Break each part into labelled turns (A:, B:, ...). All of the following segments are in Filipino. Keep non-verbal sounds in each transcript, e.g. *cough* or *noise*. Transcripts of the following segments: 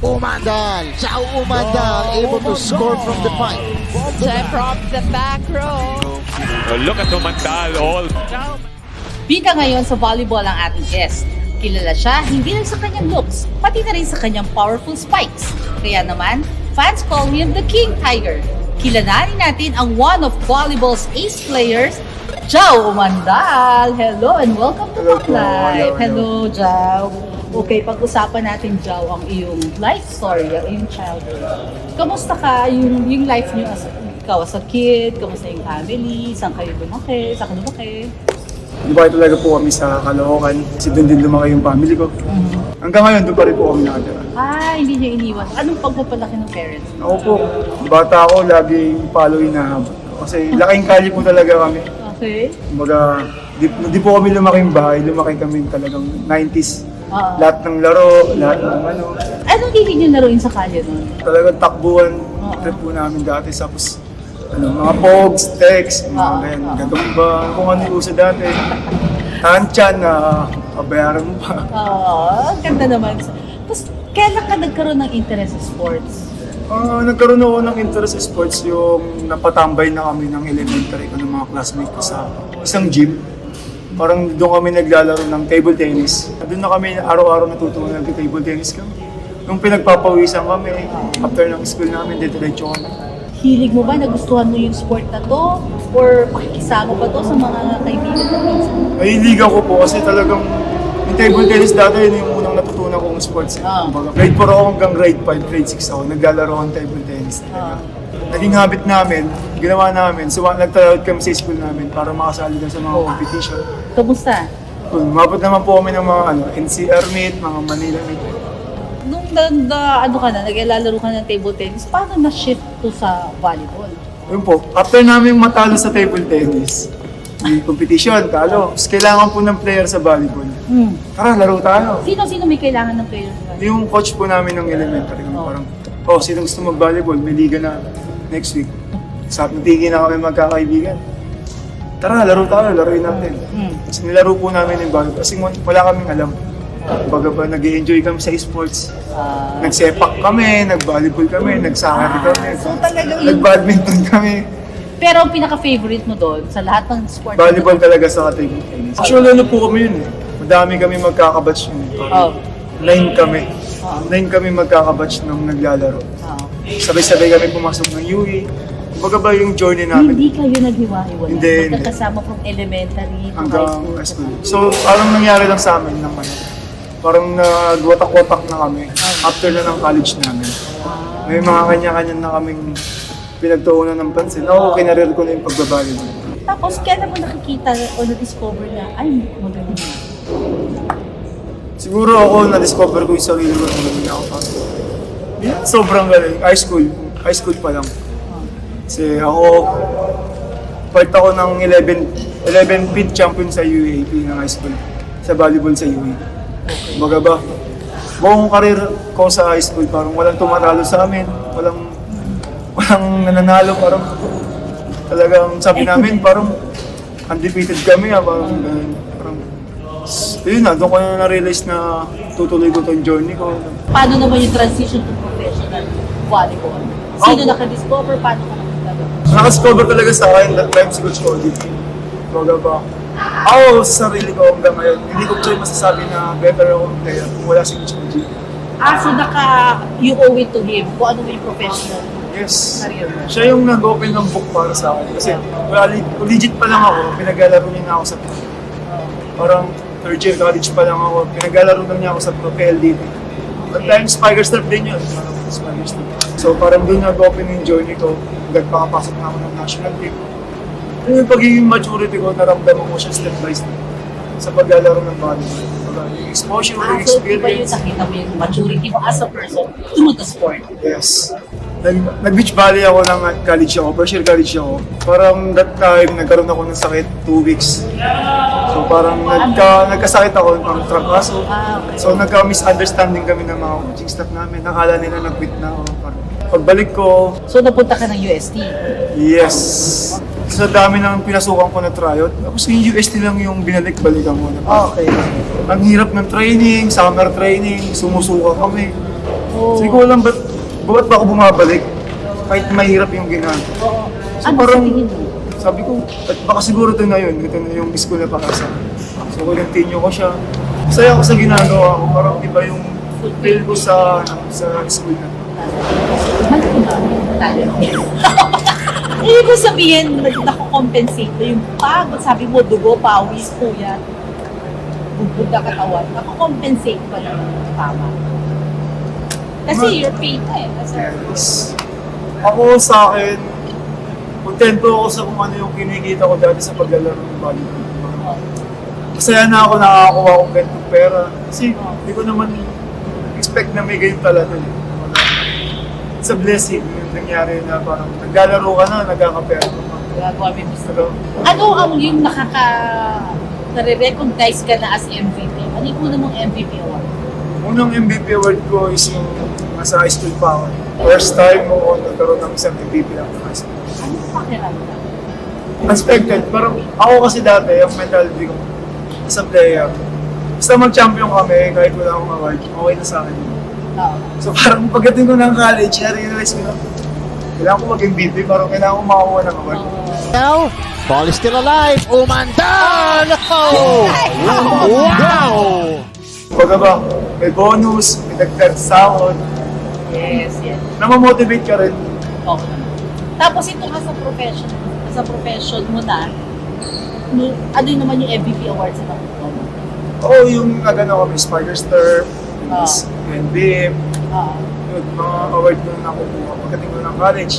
A: Umandal. Ciao Umandal able to score from the fight.
B: From the back row.
C: Oh, look at Umandal all.
B: Bida ngayon sa volleyball ang ating guest. Kilala siya hindi lang sa kanyang looks, pati na rin sa kanyang powerful spikes. Kaya naman, fans call him the King Tiger. Kilalanin natin ang one of volleyball's ace players, Jao Umandal. Hello and welcome to
D: Hello.
B: Live.
D: Hello,
B: Hello, Jao. Okay, pag-usapan natin, Jao, ang iyong life story, ang iyong childhood. Kamusta ka, yung, yung life niyo as ikaw as a kid, kamusta yung family, saan kayo lumaki, saan ka lumaki?
D: Dubai talaga po kami sa Caloocan. Kasi doon din lumaki yung family ko. Hanggang ngayon, doon pa rin po kami nakatira.
B: Ah, hindi niya iniwan. Anong pagpapalaki ng parents?
D: Ako po, bata ako, lagi follow hinahabot ko. Kasi laking kali po talaga kami.
B: Okay.
D: Kumbaga, di, di po kami lumaking bahay, lumaki kami talagang 90s.
B: Oo.
D: Lahat ng laro, lahat ng ano,
B: Anong hindi niyo naroon sa kalye nun?
D: talagang takbuhan
B: Oo.
D: trip po namin dati. Tapos, ano, mga pogs, text, mga
B: Oo,
D: ganyan,
B: oo.
D: gagamba, kung ano yung uso dati. Tanchan na kabayaran mo pa.
B: Oo, ang ganda naman. Tapos, kailan ka nagkaroon ng interest sa sports?
D: Ah, nagkaroon ako ng interest sa sports yung napatambay na kami ng elementary ko ng mga classmates ko sa isang gym. Parang doon kami naglalaro ng table tennis. Doon na kami araw-araw natutunan ng table tennis kami. Nung pinagpapawisan kami, after ng school namin, diretso kami.
B: Hilig mo ba? Nagustuhan mo yung sport na to? Or pakikisama ba to sa mga kaibigan mo minsan?
D: Nahiliga ko po kasi talagang yung table tennis dati yun yung unang natutunan kong sports.
B: Ah.
D: Grade 4 ako hanggang grade 5, grade 6 ako. Naglalaro akong table tennis talaga.
B: Ah.
D: Naging habit namin, ginawa namin, so nagtry kami sa school namin para makasali doon sa mga
B: Oh.
D: competition.
B: Kamusta?
D: Umabot naman po kami ng mga ano, NCR meet, mga Manila meet.
B: Nung na, na- ano ka na, naglalaro ka ng table tennis, paano na-shift to sa volleyball?
D: Yun po, after namin matalo sa table tennis, may competition, talo. Tapos kailangan po ng player sa volleyball.
B: Hmm.
D: Tara, laro tayo.
B: Sino-sino may kailangan ng player sa volleyball?
D: Yung coach po namin ng elementary,
B: Oh.
D: parang, oh, sino gusto mag-volleyball? May liga na next week. Sa natigil na kami magkakaibigan. Tara, laro tayo, laruin natin.
B: Hmm.
D: Kasi nilaro po namin yung volleyball kasi wala kaming alam. Baga ba, nag enjoy kami sa sports.
B: Ah,
D: Nagsepak kami, nag-volleyball kami, nag-soccer kami,
B: so talagang
D: nag-badminton kami.
B: pero ang pinaka-favorite mo doon sa lahat ng sport? na
D: Volleyball talaga sa tennis. Actually, ano po kami yun eh. Madami kami magkakabatch yun. eh.
B: Oh.
D: Nine kami.
B: Oh.
D: Nine kami magkakabatch nung naglalaro. Sabay-sabay kami pumasok ng UE. Kumbaga ba yung journey namin
B: Hindi kayo naghiwa-hiwala.
D: Hindi.
B: Magkakasama from elementary to high
D: hanggang
B: school.
D: high school. So, parang nangyari lang sa amin ano, parang nagwatak-watak na kami after na ng college namin. May mga kanya-kanya na kaming pinagtuunan ng pansin. Ako, kinarir ko na yung pagbabali mo.
B: Tapos, kailan mo nakikita o na-discover na, ay, magaling na.
D: Siguro ako, na-discover ko yung sarili ko nung hindi ako sobrang galing. High school. High school pa lang. Kasi ako, part ako ng 11, 11 pit champion sa UAP ng high school. Sa volleyball sa UAP. Baga ba, buong karir ko sa high school, parang walang tumatalo sa amin. Walang, walang nananalo. Parang talagang sabi namin, *laughs* parang undefeated kami. Ah, parang, parang, yun na, doon ko na na-realize na tutuloy ko tong journey ko.
B: Paano naman yung transition to volleyball? Sino
D: Ako.
B: naka-discover? Paano ka nakita doon?
D: Nakascover talaga sa akin that time si Coach Cody. Baga ba? Ako sa sarili ko hanggang ngayon, hindi ko pa masasabi na better ako player kung wala si Coach Cody.
B: Ah, so naka, you owe it to him kung ano yung professional
D: Yes.
B: career.
D: Siya yung nag-open ng book para sa akin. Kasi wala, legit pa lang ako, pinaglalaro niya na ako sa. Parang third year college pa lang ako, pinaglalaro na niya ako sa pro PLDT. At times, Spiker Step din yun. Spiker Step. So parang doon nag-open yung journey ko. Hanggang makapasok na ako ng national team. Yun yung pagiging maturity ko, naramdaman ko siya step by step sa paglalaro ng volleyball. Yung exposure,
B: Ah,
D: yung
B: so iba yung
D: experience.
B: nakita mo yung maturity mo as a person through the sport.
D: Yes. Nag, nag-beach volley ako ng college ako, year college ako. Parang that time, nagkaroon ako ng sakit, two weeks. So parang nagka, nagkasakit ako ng trangkaso.
B: Ah, okay.
D: So nagka-misunderstanding kami ng mga coaching staff namin. Nakala nila nag-quit na ako. Parang pagbalik ko,
B: So napunta ka ng UST.
D: yes. Sa dami ng pinasukan ko na tryout, tapos yung UST lang yung binalik-balikan ko. Na,
B: Okay.
D: Ang hirap ng training, summer training, sumusuka kami.
B: Oo.
D: Sabi ko lang, ba't, ba't ba ako bumabalik? Kahit mahirap yung ginagawa. So
B: ano
D: parang,
B: sa tingin mo?
D: sabi ko, at baka siguro ito na yun, ito na yung school na pakasa. So, continue ko siya. Masaya ako sa ginagawa ko, parang iba yung feel ko sa, sa school na.
B: Ba? Tayo. *laughs* Ibig ko sabihin, nakukompensate mo yung pagod. Sabi mo, dugo, pawis, puyat, bubog na katawan. Nakukompensate ba ng tama? Kasi
D: Ma-
B: you're paid na eh. Kasi,
D: Yes. Ako sa akin, kontento ako sa kung ano yung kinikita ko dati sa paglalaro ng volleyball. Masaya na ako nakakakuha akong ganitong pera. Kasi hindi ko naman expect na may ganyan talaga. eh. It's a blessing yung nangyari na parang naglalaro ka na, nagkakapera ka pa.
B: gagawa yung gusto. Ano ang yung nakaka... nare-recognize ka na as MVP? Ano yung una mong MVP award?
D: unang MVP award ko is yung nasa high school pa ako. First time mo ako nagkaroon ng isang MVP lang sa high school.
B: Ano pakiramdam?
D: Unexpected. Parang ako kasi dati, yung mentality ko sa player, basta mag-champion kami, kahit wala akong award, okay na sa akin.
B: Oo.
D: So parang pagdating ko ng college, na-realize ko na, kailangan ko mag-MVP, parang kailangan ko makakuha ng award.
A: Now, ball is still alive. Umandal! Oh! Wow!
D: Baga ba, may bonus, may dagdag sahod,
B: Yes, yes.
D: namamotivate ka rin.
B: Oo. Tapos ito nga sa profession, sa profession mo na, no, ano yun naman yung MVP award sa?
D: Oo, yung nagano kami, Spider's Turf,
B: Ah.
D: NBM,
B: Oo.
D: yun, mga award ko na nakukuha. Pagdating ko ng college,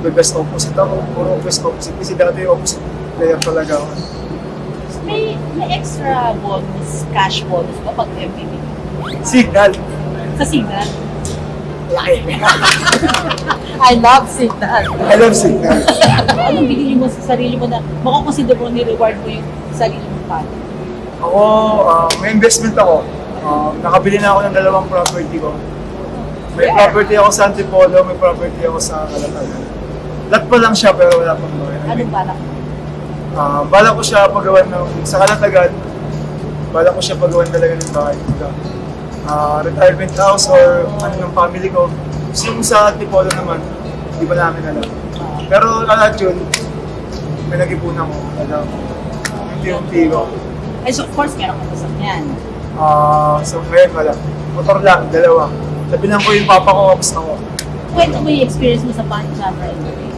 D: nag-best opposite ako, puro best opposite. Kasi dati opposite player talaga ako.
B: May, may extra bonus, cash bonus ba pag MVP?
D: Signal.
B: Sa Signal?
D: Laki. *laughs*
B: I love Signal.
D: I love signal. *laughs*
B: Anong binili mo sa sarili mo na makakonsider mo ni-reward mo yung sarili mo pa?
D: Ako, ah, may investment ako. Ah, nakabili na ako ng dalawang property ko. May
B: Yeah.
D: property ako sa Antipolo, may property ako sa Calatagan. Lot pa lang siya pero wala pang bahay.
B: Anong balak mo?
D: Ah, bala ko siya pagawan ng, sa Calatagan, bala ko siya pagawan talaga ng bahay. Ah, retirement house or ano ng family ko. Yung sa Antipolo naman, di ba namin alam. Pero lahat yun, may nag-ipunan ko. Alam, unti-unti ko.
B: Ay, so of course, meron ka sasakyan.
D: Ah, so ngayon wala. Motor lang, dalawa. Sabihan ko yung papa ko, tapos ako.
B: Kwento mo yung experience mo sa Panjabra anyway.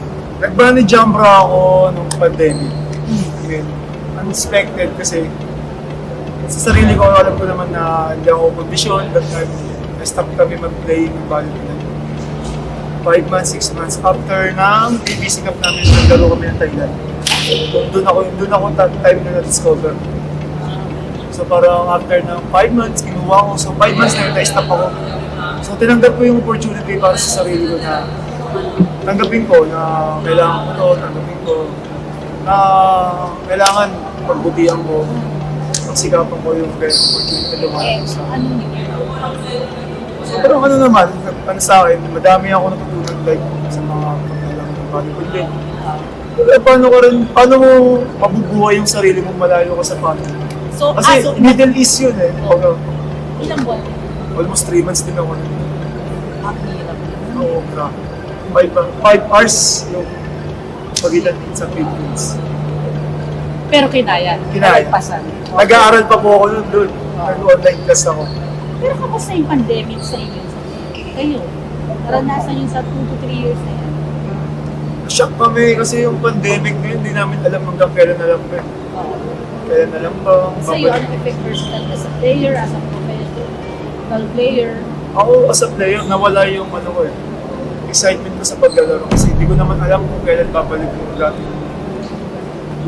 D: Nag-bunny jumpra ako nung pandemic. Yun. Unexpected kasi sa sarili ko, alam ko naman na hindi ako kondisyon. That time, na-stop kami mag-play ng volleyball. Five months, six months after ng BBC Cup namin, naglaro kami ng Thailand. Doon ako, doon ako that time na na-discover. So parang after ng 5 months, kinuha ko. So 5 months na na-stop ako. So tinanggap ko yung opportunity para sa sarili ko na tanggapin ko na kailangan ko to, tanggapin ko na kailangan pagbutihan ko, pagsikapan ko yung best opportunity na
B: Eh,
D: lumayan sa
B: ano?
D: So pero ano naman, ano sa akin, madami ako natutunan like sa mga paglalang ng din. Pero paano ko rin, paano mo mabubuhay yung sarili mo malayo ka sa family?
B: So, ah,
D: Kasi
B: so,
D: Middle East yun eh. Kumbaga,
B: ilang buwan?
D: almost 3 months din ako.
B: Ang hirap.
D: Oo, grabe. 5 hours yung pagitan din sa Philippines.
B: Pero kinaya.
D: Kinaya.
B: Nalagpasan.
D: Nag-aaral pa po ako nun doon. Nag-online class ako.
B: Pero kamusta yung pandemic sa inyo? Kayo, naranasan yung sa 2 to 3 years na yan.
D: Shock kami kasi yung pandemic na yun, hindi namin alam hanggang kailan alam ba. eh.
B: Oo.
D: Kailan alam ba?
B: Sa'yo, ano effect personal as a player, as a professional player?
D: Ako as a player, nawala yung ano ko eh, excitement ko sa paglalaro kasi hindi ko naman alam kung kailan babalik yung dati.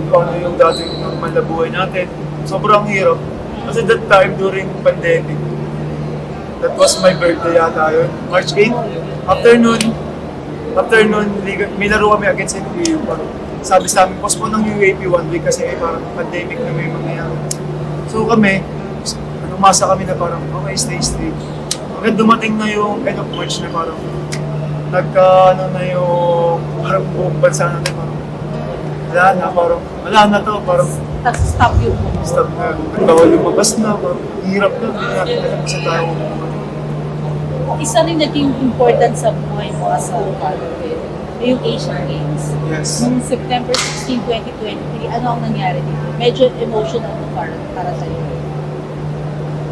D: Kung ano yung dating normal na buhay natin. Sobrang hirap. Kasi that time during pandemic, that was my birthday yata yun, March 8. After nun, after nun, liga- may laro kami against NPU. Parang sabi sa amin, postpone ng UAP one week kasi parang pandemic na may mangyayari. So kami, umasa kami na parang, okay, stay straight. Hanggang dumating na yung end of March na parang nagka, ano na yung parang buong bansa natin parang wala na, parang wala na to, parang
B: Tapos stop yung mo.
D: stop na, bawal lumabas na, parang hirap na, hindi natin alam sa tayo.
B: isa rin naging important sa buhay mo as a eh, yung Asian Games.
D: Yes.
B: Noong September 16, 2023, ano ang nangyari dito? Medyo emotional mo para, para sa'yo.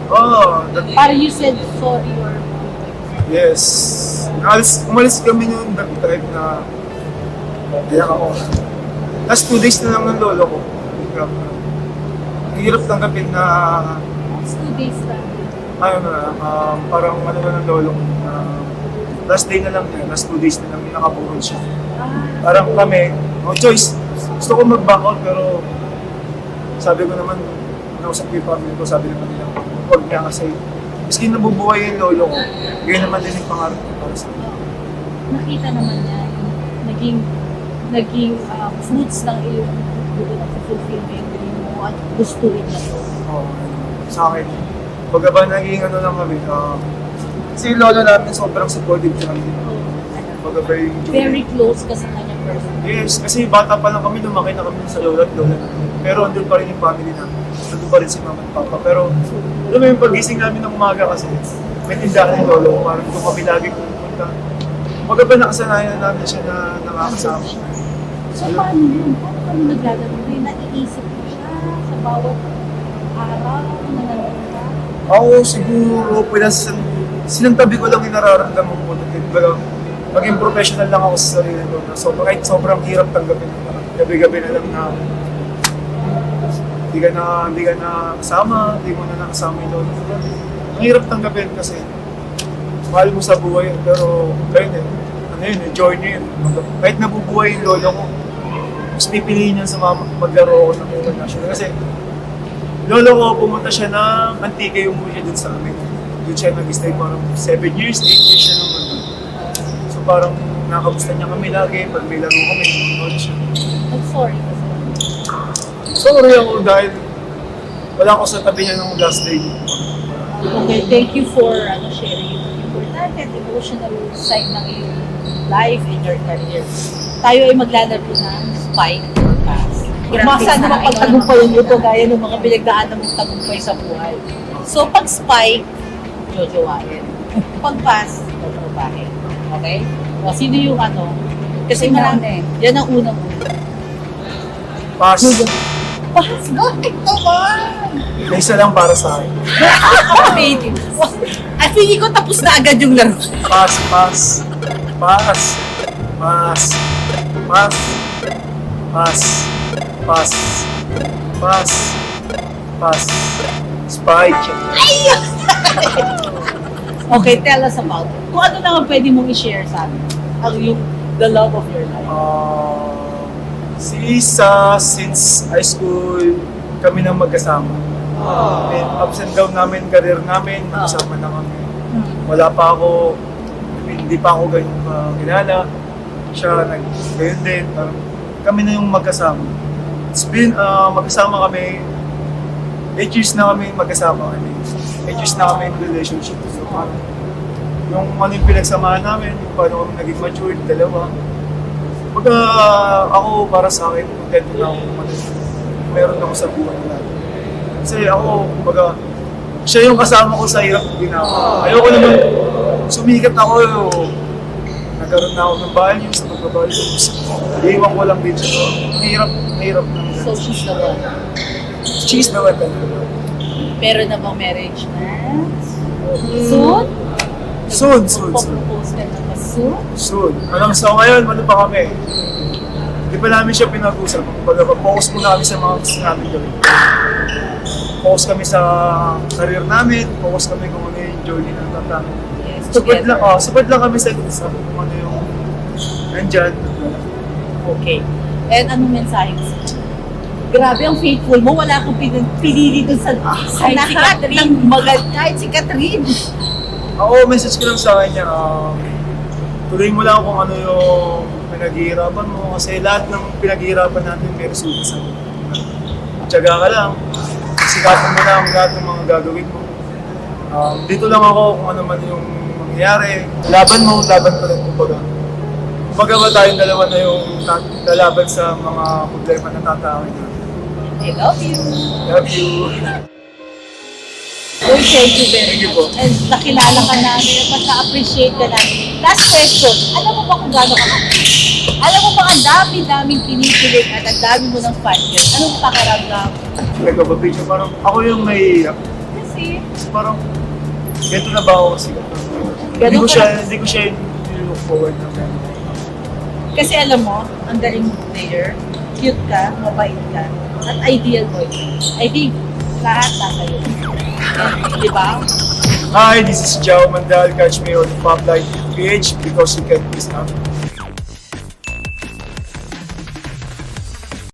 D: Oh, that,
B: Para you said sorry or
D: yes. Alis, umalis kami noon that time na iyak ako. Last two days na lang ng lolo ko. Grabe. Ang hirap tanggapin na
B: two days lang.
D: ano na, um, parang ano na ng lolo ko. na last day na lang na, last two days na lang nakabuhol siya.
B: Ah,
D: Parang kami, no choice. Gusto ko mag-back out pero sabi ko naman, nausap ko yung family ko, sabi naman nila, huwag niya kasi Maski nabubuhay yung lolo ko, yun naman din yung pangarap ko para sa akin.
B: nakita naman niya yung naging naging ah, fruits ng iyong dugo na fulfill mo yung dream mo at gusto rin niya to.
D: Oo, sa akin. Pagka ba naging ano lang kami, uh, yung lolo namin sobrang supportive sa kami. Pagka ba yung
B: Very close ka sa kanyang person.
D: Yes, kasi bata pa lang kami, lumaki na kami sa lola at lola. Pero andun pa rin yung family namin. Andun pa rin si mama at papa. Pero alam mo yung pagising namin ng umaga kasi may tindahan yung lolo ko. Parang doon kami lagi pupunta. Pagka ba nakasanayan namin siya na nakakasama.
B: So paano yun? Paano kami naglalaro na yun? Naiisip mo siya sa bawat araw na nanonood ka?
D: Ako siguro, pinas, sinantabi ko lang yung nararamdaman ko. Kumbaga, maging professional lang ako sa sarili ko. So, kahit sobrang hirap tanggapin ko. Gabi-gabi na lang na hindi ka na, hindi ka na kasama, hindi mo na nakasama yung lolo. Ang hirap tanggapin kasi mahal mo sa buhay. Pero, kayo yun, ano yun, eh, joy yun. Kahit nabubuhay yung lolo ko, mas pipiliin niya sa mama maglaro ako ng international. Kasi lolo ko, pumunta siya ng Antique yung siya dun sa amin. Doon siya nag-stay parang 7 years, 8 years siya naman. doon. So parang nakamusta niya kami lagi, pag may laro kami, nanonood siya.
B: Nag-sorry kasi.
D: Sorry ako dahil wala ako sa tabi niya nung last day.
B: Okay, thank you for ano, sharing yung important and emotional side ng iyong life and your career. Tayo ay maglalaro ng spike or pass. Masa na mapagtagumpayan ito gaya ng mga pinagdaanan mong tagumpay sa buhay. So, pag spike, jojowain. Pag pass, jojowain. Okay? O, sino yung ano? Kasi marami. Yan ang unang una.
D: Pass,
B: Pass, bakit naman?
D: may isa lang para sa akin.
B: Creative. Ay, feeling ko tapos na agad yung laro.
D: Pass, pass, pass, pass, pass, pass, pass, pass, pass, spike. *laughs*
B: Okay, tell us about it. Kung ano ang pwede mong i-share sa amin. Ang yung the love of your life.
D: Uh, si Isa, since high school, kami nang magkasama. And ups and down namin, career namin, magkasama na kami. Wala pa ako, hindi pa ako ganyan pa kilala. Siya, nag, ganyan din. Parang, kami na yung magkasama. It's been, uh, magkasama kami, 8 years na kami magkasama kami. 8 years na kami in relationship. So, parang, yung ano yung pinagsamahan namin, yung paano kami naging matured, dalawa. Pagka ako, para sa akin, content na ako ano meron ako sa buhay na. Kasi ako, kumbaga, siya yung kasama ko sa hirap ginawa. Ayoko naman, sumikat ako, nagkaroon na ako ng value sa pagbabalues. Iiwan ko lang din siya. Ang hirap, ang hirap ng
B: So, she's the one.
D: cheese na wala talaga.
B: Pero na bang marriage na? Soon?
D: Soon, soon, soon.
B: Propose ka na ba soon?
D: Soon. Alam so ngayon, ano pa kami? Hindi pa namin siya pinag-usap. Kumbaga, focus muna kami sa mga gusto namin gawin. Focus kami sa career namin, focus kami kung ano yung journey ng tatang. Support lang,
B: together.
D: oh, support lang kami sa isa kung ano yung nandyan.
B: Okay. And anong mensahe mo sa? Grabe ang faithful mo. Wala kang pin- pinili dun sa, sa
E: Kahit si
B: lahat
E: Catherine.
B: ng mga, kahit si Catherine.
D: Ako, message ko lang sa kanya, um, tuloy mo lang kung ano yung pinaghihirapan mo kasi lahat ng pinaghihirapan natin may resulta sa Tiyaga ka lang, sikapan mo lang lahat ng mga gagawin mo. Um, dito lang ako kung ano man yung mangyayari. Laban mo, laban pa rin kumbaga. Kumbaga ba tayong dalawa na yung lalaban sa mga problema na tatawin natin.
B: I love you.
D: Love you.
B: Uy, thank you very much. And nakilala ka namin mas na-appreciate ka namin. Last question, alam mo ba kung gaano ka Alam mo ba ang dami-daming kinikilig at ang dami mo ng fan girl? Anong pakiramdam?
D: Nagpapapicture, parang ako yung may,
B: Kasi,
D: parang, ganito na ba ako kasi? Hindi ko siya,
B: na-
D: hindi ko siya look forward na
B: kasi alam mo, ang galing mo player, cute ka, mabait ka, at ideal boy. I think, lahat nasa iyo. And, Di ba?
D: Hi, this is Jao Mandal. Catch me on Pop Light PH because you can miss out.